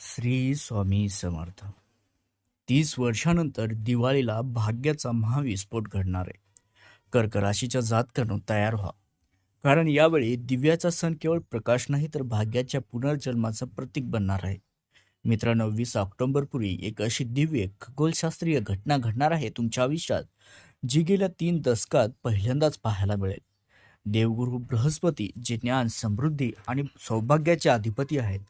श्री स्वामी समर्थ. तीस वर्षानंतर दिवाळीला भाग्याचा महाविस्फोट घडणार आहे. कर्क राशीच्या जातकानं तयार व्हा. कारण यावेळी दिव्याचा सण केवळ प्रकाश नाही तर भाग्याच्या पुनर्जन्माचं प्रतीक बनणार आहे. मित्रांनो वीस ऑक्टोंबरपूर्वी एक अशी दिव्य खगोलशास्त्रीय घटना घडणार आहे तुमच्या आयुष्यात जी गेल्या तीन दशकात पहिल्यांदाच पाहायला मिळेल. देवगुरु बृहस्पती जे ज्ञान समृद्धी आणि सौभाग्याचे अधिपती आहेत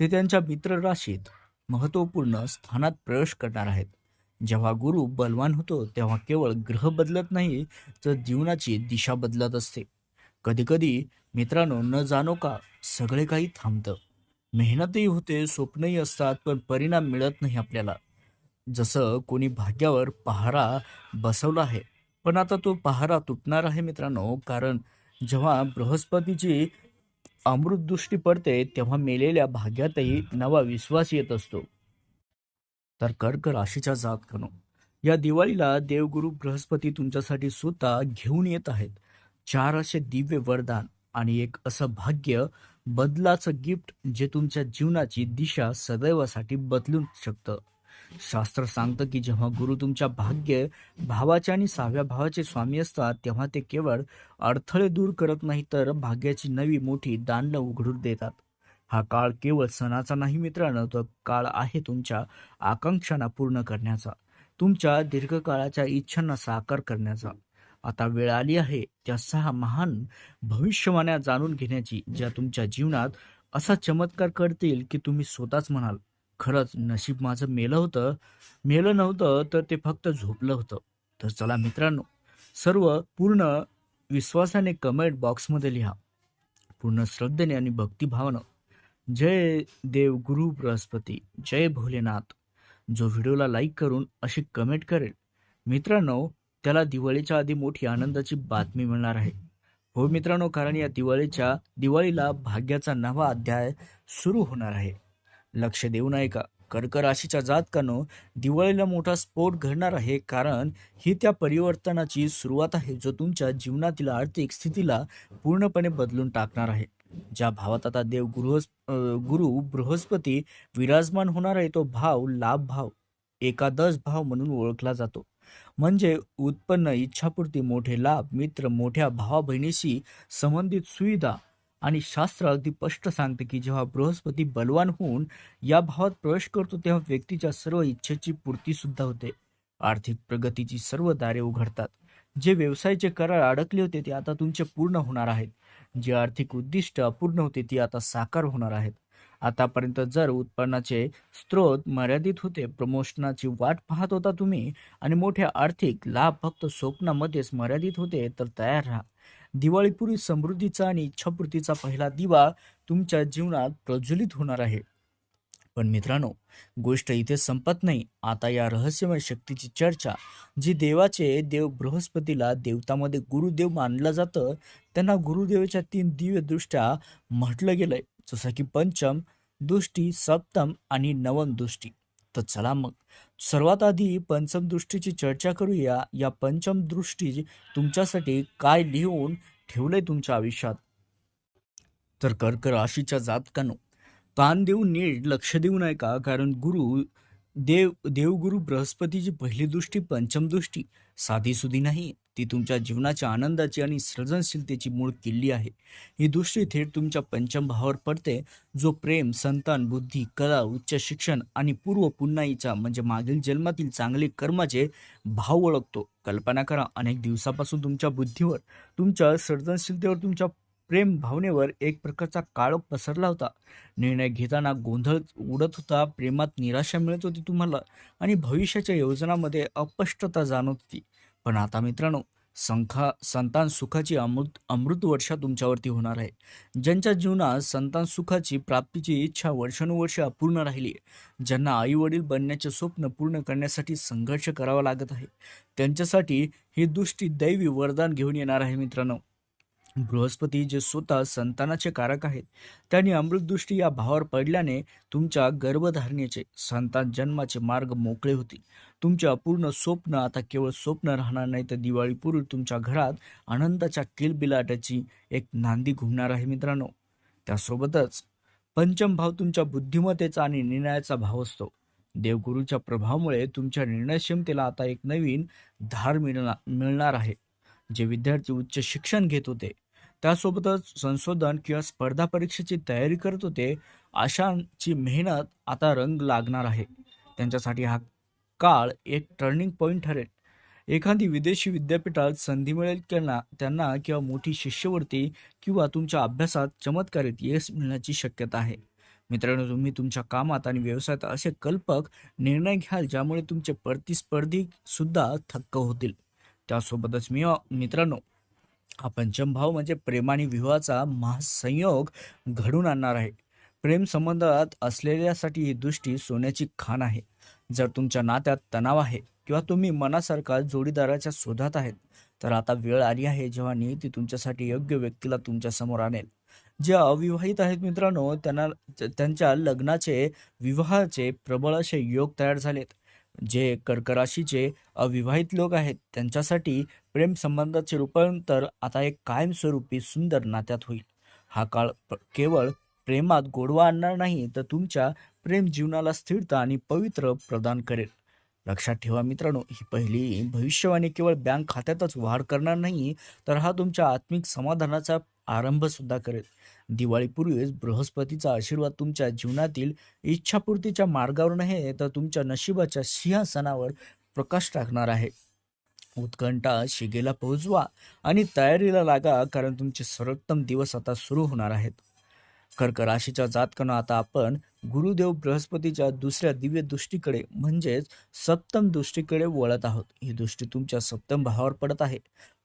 ते त्यांच्या मित्रराशीत महत्त्वपूर्ण स्थानात प्रवेश करणार आहेत. जेव्हा गुरु बलवान होतो तेव्हा केवळ ग्रह बदलत नाही तर जीवनाची दिशा बदलत असते. कधीकधी मित्रांनो न जाणो का सगळे काही थांबतं. मेहनतही होते स्वप्नही असतात पण परिणाम मिळत नाही आपल्याला. जसं कोणी भाग्यावर पहारा बसवला आहे पण आता तो पहारा तुटणार आहे मित्रांनो कारण जेव्हा बृहस्पतीची अमृतदृष्टी पडते तेव्हा मेलेल्या भाग्यातही नवा विश्वास येत असतो. तर कर्क राशीच्या जातकनो या दिवाळीला देवगुरु बृहस्पती तुमच्यासाठी स्वतः घेऊन येत आहेत. चार असे दिव्य वरदान आणि एक असं भाग्य बदलाचं गिफ्ट जे तुमच्या जीवनाची दिशा सदैवासाठी बदलू शकतं. शास्त्र सांगतं की जेव्हा गुरु तुमच्या भाग्य भावाचे आणि सहाव्या भावाचे स्वामी असतात तेव्हा ते केवळ अडथळे दूर करत नाही तर भाग्याची नवी मोठी दांड उघडून देतात. हा काळ केवळ सणाचा नाही मित्रांनो तो काळ आहे तुमच्या आकांक्षांना पूर्ण करण्याचा तुमच्या दीर्घकाळाच्या इच्छांना साकार करण्याचा. आता वेळ आली आहे त्या सहा महान भविष्यवाण्या जाणून घेण्याची ज्या तुमच्या जीवनात असा चमत्कार करतील की तुम्ही स्वतःच म्हणाल खरंच नशीब माझं मेलं होतं. मेलं नव्हतं तर ते फक्त झोपलं होतं. तर चला मित्रांनो सर्व पूर्ण विश्वासाने कमेंट बॉक्समध्ये लिहा. पूर्ण श्रद्धेने आणि भक्तिभावानं. जय देव गुरु बृहस्पती जय भोलेनाथ. जो व्हिडिओला लाईक करून अशी कमेंट करेल मित्रांनो त्याला दिवाळीच्या आधी मोठी आनंदाची बातमी मिळणार आहे. हो मित्रांनो कारण या दिवाळीच्या दिवाळीला भाग्याचा नवा अध्याय सुरू होणार आहे. लक्ष देऊ नये का? कर्क राशीच्या जातकानं दिवाळीला मोठा स्फोट घडणार आहे कारण ही त्या परिवर्तनाची सुरुवात आहे जो तुमच्या जीवनातील आर्थिक स्थितीला पूर्णपणे बदलून टाकणार आहे. ज्या भावात आता देव गृह गुरु बृहस्पती विराजमान होणार आहे तो भाव लाभ भाव एकादश भाव म्हणून ओळखला जातो. म्हणजे उत्पन्न इच्छापूर्ती मोठे लाभ मित्र मोठ्या भावा बहिणीशी संबंधित सुविधा आणि शास्त्र अगदी स्पष्ट सांगते की जेव्हा बृहस्पती बलवान होऊन या भावात प्रवेश करतो तेव्हा व्यक्तीच्या सर्व इच्छेची पूर्ती सुद्धा होते. आर्थिक प्रगतीची सर्व दारे उघडतात. जे व्यवसायाचे करार अडकले होते ते आता तुमचे पूर्ण होणार आहेत. जे आर्थिक उद्दिष्ट अपूर्ण होते ती आता साकार होणार आहेत. आतापर्यंत जर उत्पन्नाचे स्रोत मर्यादित होते प्रमोशनाची वाट पाहत होता तुम्ही आणि मोठे आर्थिक लाभ फक्त स्वप्नामध्येच मर्यादित होते तर तयार राहा. दिवाळीपूर्वी समृद्धीचा आणि इच्छापूर्तीचा पहिला दिवा तुमच्या जीवनात प्रज्वलित होणार आहे. पण मित्रांनो गोष्ट इथे संपत नाही. आता या रहस्यमय शक्तीची चर्चा जी देवाचे देव बृहस्पतीला देवतामध्ये गुरुदेव मानलं जातं त्यांना गुरुदेवाच्या तीन दिव्य दृष्ट्या म्हटलं गेलंय. जसं की पंचम दृष्टी सप्तम आणि नवम दृष्टी. तर चला मग सर्वात आधी पंचम दृष्टीची चर्चा करूया. या पंचम दृष्टी तुमच्यासाठी काय लिहून ठेवलंय तुमच्या आयुष्यात? तर कर्क राशीच्या जातकांनो. कान देऊन नीट लक्ष देऊ नये का कारण गुरु देव देवगुरु बृहस्पतीची पहिली दृष्टी पंचमदृष्टी साधी सुधी नाही. ती तुमच्या जीवनाच्या आनंदाची आणि सृजनशीलतेची मूळ किल्ली आहे. ही दृष्टी थेट तुमच्या पंचम भावावर पडते. जो प्रेम संतान बुद्धी कला उच्च शिक्षण आणि पूर्व पुन्हाईचा म्हणजे मागील जन्मातील चांगले कर्माचे भाव ओळखतो. कल्पना करा अनेक दिवसापासून तुमच्या बुद्धीवर तुमच्या सर्जनशीलतेवर तुमच्या प्रेम भावनेवर एक प्रकारचा काळ पसरला होता. निर्णय घेताना गोंधळ उडत होता प्रेमात निराशा मिळत होती तुम्हाला आणि भविष्याच्या योजनामध्ये अस्पष्टता जाणवत होती. पण आता मित्रांनो संखा संतान सुखाची अमृत अमृत वर्षा तुमच्यावरती होणार आहे. ज्यांच्या जीवनात संतान सुखाची प्राप्तीची इच्छा वर्षानुवर्ष अपूर्ण राहिली आहे ज्यांना आई वडील बनण्याचे स्वप्न पूर्ण करण्यासाठी संघर्ष करावा लागत आहे त्यांच्यासाठी ही दृष्टी दैवी वरदान घेऊन येणार आहे मित्रांनो. बृहस्पती जे स्वतः संतानाचे कारक आहेत त्यांनी अमृतदृष्टी या भावावर पडल्याने तुमच्या गर्भधारणेचे संतान जन्माचे मार्ग मोकळे होतील. तुमचे अपूर्ण स्वप्न आता केवळ स्वप्न राहणार नाही तर दिवाळीपूर्वी तुमच्या घरात आनंदाच्या किलबिलाटाची एक नांदी घुमणार आहे मित्रांनो. त्यासोबतच पंचम भाव तुमच्या बुद्धिमत्तेचा आणि निर्णयाचा भाव असतो. देवगुरूच्या प्रभावामुळे तुमच्या निर्णयक्षमतेला आता एक नवीन धार मिळणार मिळणार आहे. जे विद्यार्थी उच्च शिक्षण घेत होते त्यासोबतच संशोधन किंवा स्पर्धा परीक्षेची तयारी करत होते अशांची मेहनत आता रंग लागणार आहे. त्यांच्यासाठी हा काळ एक टर्निंग पॉईंट ठरेल. एखादी विदेशी विद्यापीठात संधी मिळेल त्यांना त्यांना किंवा मोठी शिष्यवृत्ती किंवा तुमच्या अभ्यासात चमत्कारित यश मिळण्याची शक्यता आहे. मित्रांनो तुम्ही तुमच्या कामात आणि व्यवसायात असे कल्पक निर्णय घ्याल ज्यामुळे तुमचे प्रतिस्पर्धी सुद्धा थक्क होतील. त्यासोबतच मी मित्रांनो हा पंचम भाव म्हणजे प्रेम आणि विवाहाचा महासंयोग घडून आणणार आहे. प्रेम संबंधात असलेल्यासाठी ही दृष्टी सोन्याची खाण आहे. जर तुमच्या नात्यात तणाव आहे किंवा तुम्ही मनासारखा जोडीदाराच्या शोधात आहेत तर आता वेळ आली आहे जेव्हा नियती तुमच्यासाठी योग्य व्यक्तीला तुमच्यासमोर आणेल. जे अविवाहित आहेत मित्रांनो त्यांना त्यांच्या लग्नाचे विवाहाचे प्रबळ असे योग तयार झालेत. जे कर्कराशीचे अविवाहित लोक आहेत त्यांच्यासाठी प्रेम संबंधाचे रूपांतर आता एक कायमस्वरूपी सुंदर नात्यात होईल. हा काळ प- केवळ प्रेमात गोडवा आणणार नाही तर तुमच्या प्रेम जीवनाला स्थिरता आणि पवित्र प्रदान करेल. लक्षात ठेवा मित्रांनो ही पहिली भविष्यवाणी केवळ बँक खात्यातच वाढ करणार नाही तर हा तुमच्या आत्मिक समाधानाचा आरंभसुद्धा करेल. दिवाळीपूर्वीच बृहस्पतीचा आशीर्वाद तुमच्या जीवनातील इच्छापूर्तीच्या मार्गावर नाही तर तुमच्या नशिबाच्या सिंहासनावर प्रकाश टाकणार आहे. उत्कंठा शिगेला पोहोचवा आणि तयारीला लागा कारण तुमचे सर्वोत्तम दिवस आता सुरू होणार आहेत. कर्क राशीच्या जातकांना आता आपण गुरुदेव बृहस्पतीच्या दुसऱ्या दिव्य दृष्टीकडे म्हणजेच सप्तम दृष्टीकडे वळत आहोत. ही दृष्टी तुमच्या सप्तम भावावर पडत आहे.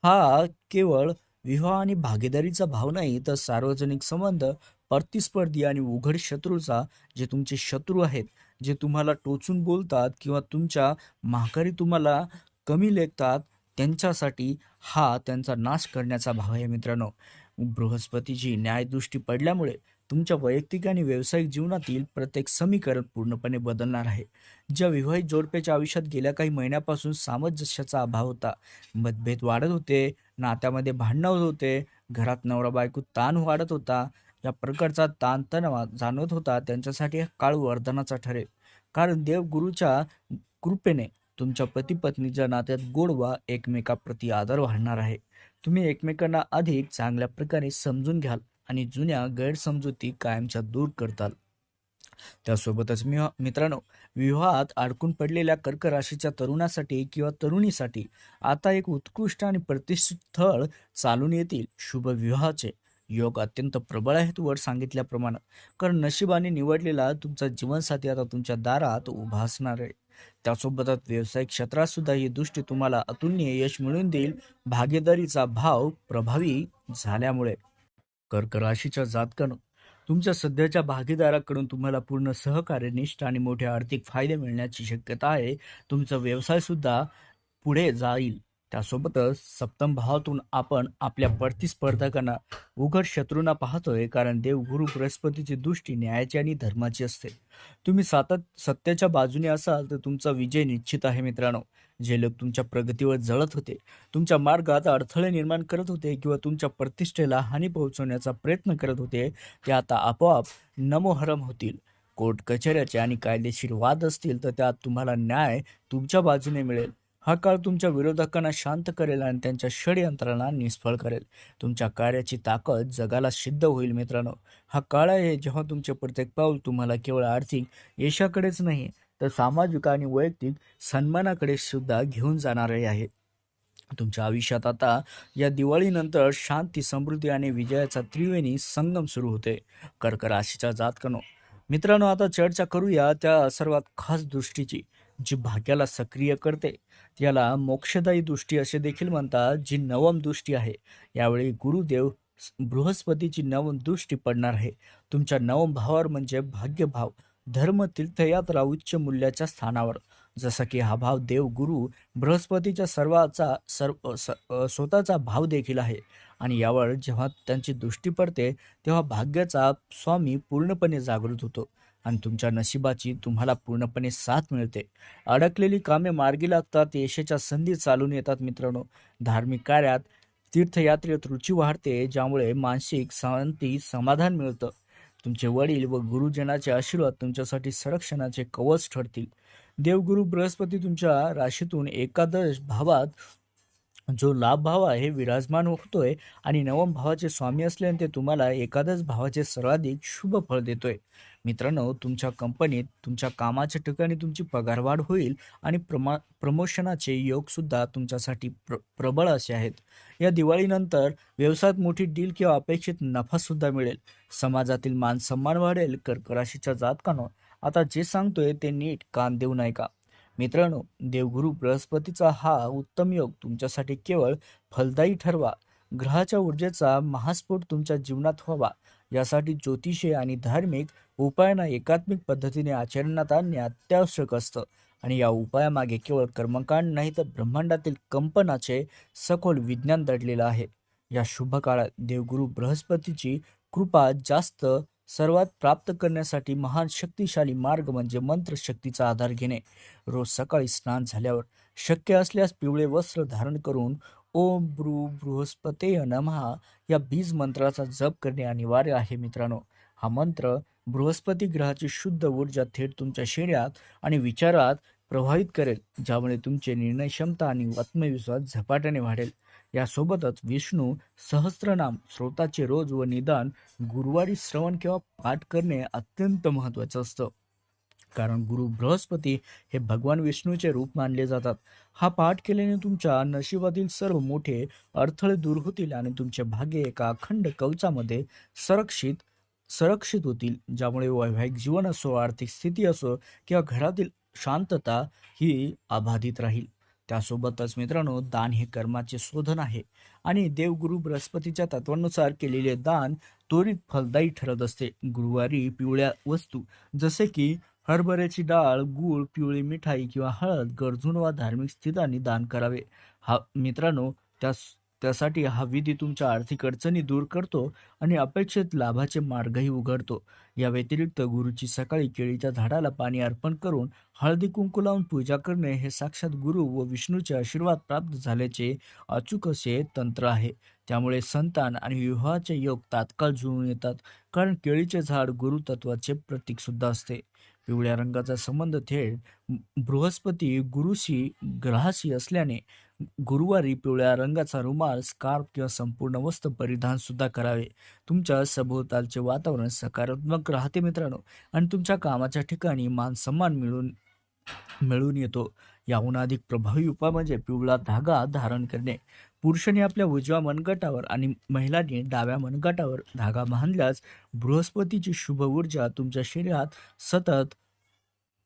हा केवळ विवाह आणि भागीदारीचा भाव नाही तर सार्वजनिक संबंध प्रतिस्पर्धी आणि उघड शत्रूचा जे तुमचे शत्रू आहेत जे तुम्हाला टोचून बोलतात किंवा तुमच्या महाकारी तुम्हाला कमी लेखतात त्यांच्यासाठी हा त्यांचा नाश करण्याचा भाव आहे मित्रांनो. बृहस्पतीची न्यायदृष्टी पडल्यामुळे तुमच्या वैयक्तिक आणि व्यावसायिक जीवनातील प्रत्येक समीकरण पूर्णपणे बदलणार आहे. ज्या विवाहित जोडप्याच्या आयुष्यात गेल्या काही महिन्यापासून सामंजस्याचा अभाव होता मतभेद वाढत होते नात्यामध्ये भांडणं होते घरात नवरा बायको ताण वाढत होता या प्रकारचा ताणतणाव जाणवत होता त्यांच्यासाठी हा काळ वरदानाचा ठरेल. कारण देवगुरूच्या कृपेने तुमच्या पती पत्नीच्या नात्यात गोडवा एकमेकाप्रती आदर वाढणार आहे. तुम्ही एकमेकांना अधिक चांगल्या प्रकारे समजून घ्याल आणि जुन्या गैरसमजुती कायमच्या दूर करताल. त्यासोबतच मी मित्रांनो विवाहात अडकून पडलेल्या कर्क राशीच्या तरुणासाठी किंवा तरुणीसाठी आता एक उत्कृष्ट आणि प्रतिष्ठित स्थळ चालून येतील. शुभ विवाहाचे. योग अत्यंत प्रबळ आहेत वर सांगितल्याप्रमाणे. कारण नशिबाने निवडलेला तुमचा जीवनसाथी आता तुमच्या दारात उभा असणार आहे. त्यासोबतच व्यावसायिक क्षेत्रात सुद्धा ही दृष्टी तुम्हाला अतुलनीय यश मिळून देईल. भागीदारीचा भाव प्रभावी झाल्यामुळे. कर्क राशीच्या जातकानं तुमच्या सध्याच्या भागीदाराकडून तुम्हाला पूर्ण सहकार्यनिष्ठ आणि मोठे आर्थिक फायदे मिळण्याची शक्यता आहे. तुमचा व्यवसायसुद्धा पुढे जाईल. त्यासोबतच सप्तम भावातून आपण आपल्या प्रतिस्पर्धकांना उघड शत्रूंना पाहतोय कारण देव गुरु बृहस्पतीची दृष्टी न्यायाची आणि धर्माची असते. तुम्ही सातत सत्याच्या बाजूने असाल तर तुमचा विजय निश्चित आहे मित्रांनो. जे लोक तुमच्या प्रगतीवर जळत होते तुमच्या मार्गात अडथळे निर्माण करत होते किंवा तुमच्या प्रतिष्ठेला हानी पोहोचवण्याचा प्रयत्न करत होते ते आता आपोआप नमोहरम होतील. कोर्ट कचेऱ्याचे आणि कायदेशीर वाद असतील तर त्यात तुम्हाला न्याय तुमच्या बाजूने मिळेल. हा काळ तुमच्या विरोधकांना शांत करेल आणि त्यांच्या षडयंत्रांना निष्फळ करेल. तुमच्या कार्याची ताकद जगाला सिद्ध होईल मित्रांनो. हा काळ आहे जेव्हा तुमचे प्रत्येक पाऊल तुम्हाला केवळ आर्थिक यशाकडेच नाही तर सामाजिक आणि वैयक्तिक सन्मानाकडे सुद्धा घेऊन जाणारे आहे. तुमच्या आयुष्यात आता या दिवाळीनंतर शांती समृद्धी आणि विजयाचा त्रिवेणी संगम सुरू होते. कर्क राशीचा जातकनो मित्रांनो आता चर्चा करूया त्या सर्वात खास दृष्टीची जी भाग्याला सक्रिय करते. याला मोक्षदायी दृष्टी असे देखील म्हणतात जी नवम दृष्टी आहे. यावेळी गुरुदेव बृहस्पतीची नवम दृष्टी पडणार आहे. तुमच्या नवम भावावर म्हणजे भाग्यभाव धर्म तीर्थयात्रा उच्च मूल्याच्या स्थानावर. जसं की हा भाव देव गुरु बृहस्पतीच्या सर्वाचा सर्व स- स्वतःचा भाव देखील आहे. आणि यावर जेव्हा त्यांची दृष्टी पडते तेव्हा भाग्याचा स्वामी पूर्णपणे जागृत होतो. आणि तुमच्या नशिबाची तुम्हाला पूर्णपणे साथ मिळते. अडकलेली कामे मार्गी लागतात यशाच्या संधी चालून येतात मित्रांनो. धार्मिक कार्यात तीर्थयात्रेत रुची वाढते ज्यामुळे मानसिक शांती समाधान मिळतं. तुमचे वडील व गुरुजनाचे आशीर्वाद तुमच्यासाठी संरक्षणाचे कवच ठरतील. देवगुरु बृहस्पती तुमच्या राशीतून एकादश भावात जो लाभ भाव आहे विराजमान होतोय आणि नवम भावाचे स्वामी असल्याने ते तुम्हाला एकादश भावाचे सर्वाधिक शुभ फळ देतोय. मित्रांनो तुमच्या कंपनीत तुमच्या कामाच्या ठिकाणी तुमची पगारवाढ होईल आणि प्रमा प्रमोशनाचे योगसुद्धा तुमच्यासाठी प्र प्रबळ असे आहेत. या दिवाळीनंतर व्यवसायात मोठी डील किंवा अपेक्षित नफासुद्धा मिळेल. समाजातील मान सन्मान वाढेल कर्कराशीच्या राशीच्या जातकानं आता जे सांगतोय ते नीट कान देऊ नये का मित्रांनो देवगुरु बृहस्पतीचा हा उत्तम योग तुमच्यासाठी केवळ फलदायी ठरवा. ग्रहाच्या ऊर्जेचा महास्फोट तुमच्या जीवनात व्हावा. यासाठी ज्योतिषे आणि धार्मिक उपायांना एकात्मिक पद्धतीने आचरणात आणणे अत्यावश्यक असतं. आणि या उपायामागे केवळ कर्मकांड नाही तर ब्रह्मांडातील कंपनाचे सखोल विज्ञान दडलेलं आहे. या शुभ काळात देवगुरु बृहस्पतीची कृपा जास्त सर्वात प्राप्त करण्यासाठी महान शक्तिशाली मार्ग म्हणजे मंत्र शक्तीचा आधार घेणे. रोज सकाळी स्नान झाल्यावर शक्य असल्यास पिवळे वस्त्र धारण करून ओम ब्रू बृहस्पते नमहा या बीज मंत्राचा जप करणे अनिवार्य आहे मित्रांनो. हा मंत्र बृहस्पती ग्रहाची शुद्ध ऊर्जा थेट तुमच्या शरीरात आणि विचारात प्रभावित करेल ज्यामुळे तुमचे निर्णय क्षमता आणि आत्मविश्वास झपाट्याने वाढेल. यासोबतच विष्णू सहस्त्रनाम स्रोताचे रोज व निदान गुरुवारी श्रवण किंवा पाठ करणे अत्यंत महत्त्वाचं असतं. कारण गुरु बृहस्पती हे भगवान विष्णूचे रूप मानले जातात. हा पाठ केल्याने तुमच्या नशिबातील सर्व मोठे अडथळे दूर होतील आणि तुमचे भाग्य एका अखंड कवचामध्ये संरक्षित संरक्षित होतील. ज्यामुळे वैवाहिक जीवन असो आर्थिक स्थिती असो किंवा घरातील शांतता ही अबाधित राहील. त्यासोबतच मित्रांनो दान हे कर्माचे शोधन आहे. आणि देवगुरु बृहस्पतीच्या तत्वानुसार केलेले दान त्वरित फलदायी ठरत असते. गुरुवारी पिवळ्या वस्तू जसे की हरभऱ्याची डाळ गूळ पिवळी मिठाई किंवा हळद गरजून वा धार्मिक स्थितांनी दान करावे. हा मित्रांनो त्यास त्यासाठी हा विधी तुमच्या आर्थिक अडचणी दूर करतो आणि अपेक्षित लाभाचे मार्गही उघडतो. या व्यतिरिक्त गुरुची सकाळी केळीच्या झाडाला पाणी अर्पण करून हळदी कुंकू लावून पूजा करणे हे साक्षात गुरु व विष्णूचे आशीर्वाद प्राप्त झाल्याचे अचूक असे तंत्र आहे. त्यामुळे संतान आणि विवाहाचे योग तात्काळ जुळून येतात कारण केळीचे झाड गुरुतत्वाचे प्रतीक सुद्धा असते. पिवळ्या रंगाचा संबंध थेट बृहस्पती गुरुशी ग्रहाशी असल्याने गुरुवारी पिवळ्या रंगाचा रुमाल स्कार्फ किंवा संपूर्ण वस्त्र परिधान सुद्धा करावे. तुमच्या सभोवतालचे वातावरण सकारात्मक राहते मित्रांनो. आणि तुमच्या कामाच्या ठिकाणी मान सन्मान मिळून मिळून येतो. याहून अधिक प्रभावी उपाय म्हणजे पिवळा धागा धारण करणे. पुरुषांनी आपल्या उजव्या मनगटावर आणि महिलांनी डाव्या मनगटावर धागा बांधल्यास बृहस्पतीची शुभ ऊर्जा तुमच्या शरीरात सतत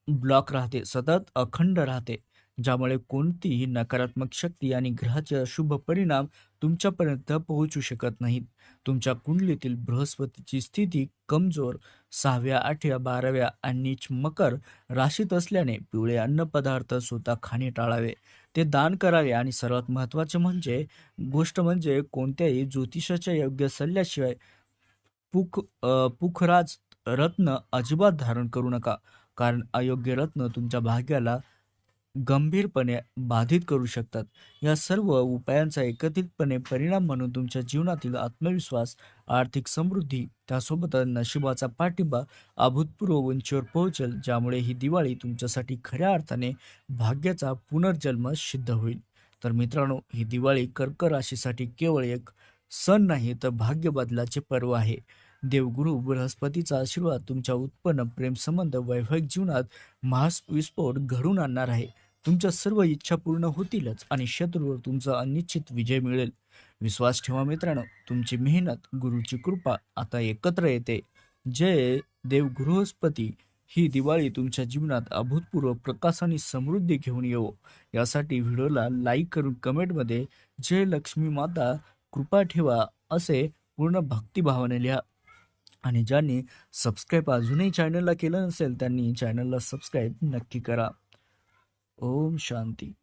ब्लॉक राहते सतत अखंड राहते. ज्यामुळे कोणतीही नकारात्मक शक्ती आणि ग्रहाचे अशुभ परिणाम तुमच्यापर्यंत पोहोचू शकत नाहीत. तुमच्या कुंडलीतील बृहस्पतीची स्थिती कमजोर सहाव्या आठव्या बाराव्या आणि मकर राशीत असल्याने पिवळे अन्नपदार्थ स्वतः खाणे टाळावे. ते दान करावे आणि सर्वात महत्त्वाचे म्हणजे गोष्ट म्हणजे कोणत्याही ज्योतिषाच्या योग्य सल्ल्याशिवाय पुख पुखराज रत्न अजिबात धारण करू नका. कारण अयोग्य रत्न तुमच्या भाग्याला गंभीरपणे बाधित करू शकतात. या सर्व उपायांचा एकत्रितपणे परिणाम म्हणून तुमच्या जीवनातील आत्मविश्वास आर्थिक समृद्धी त्यासोबत नशिबाचा पाठिंबा अभूतपूर्व उंचीवर पोहोचेल ज्यामुळे ही दिवाळी तुमच्यासाठी खऱ्या अर्थाने भाग्याचा पुनर्जन्म सिद्ध होईल. तर मित्रांनो ही दिवाळी कर्क राशीसाठी केवळ एक सण नाही तर भाग्य बदलाचे पर्व आहे. देवगुरु बृहस्पतीचा आशीर्वाद तुमच्या उत्पन्न प्रेमसंबंध वैवाहिक जीवनात महाविस्फोट घडून आणणार आहे. तुमच्या सर्व इच्छा पूर्ण होतीलच आणि शत्रूवर तुमचा अनिश्चित विजय मिळेल. विश्वास ठेवा मित्रांनो तुमची मेहनत गुरुची कृपा आता एकत्र येते. जय देव बृहस्पती ही दिवाळी तुमच्या जीवनात अभूतपूर्व प्रकाश आणि समृद्धी घेऊन येवो. यासाठी व्हिडिओला लाईक करून कमेंटमध्ये जय लक्ष्मी माता कृपा ठेवा असे पूर्ण भक्तिभावाने लिहा. आणि ज्यांनी सबस्क्राईब अजूनही चॅनलला केलं नसेल त्यांनी चॅनलला सबस्क्राईब नक्की करा. ओम शांती.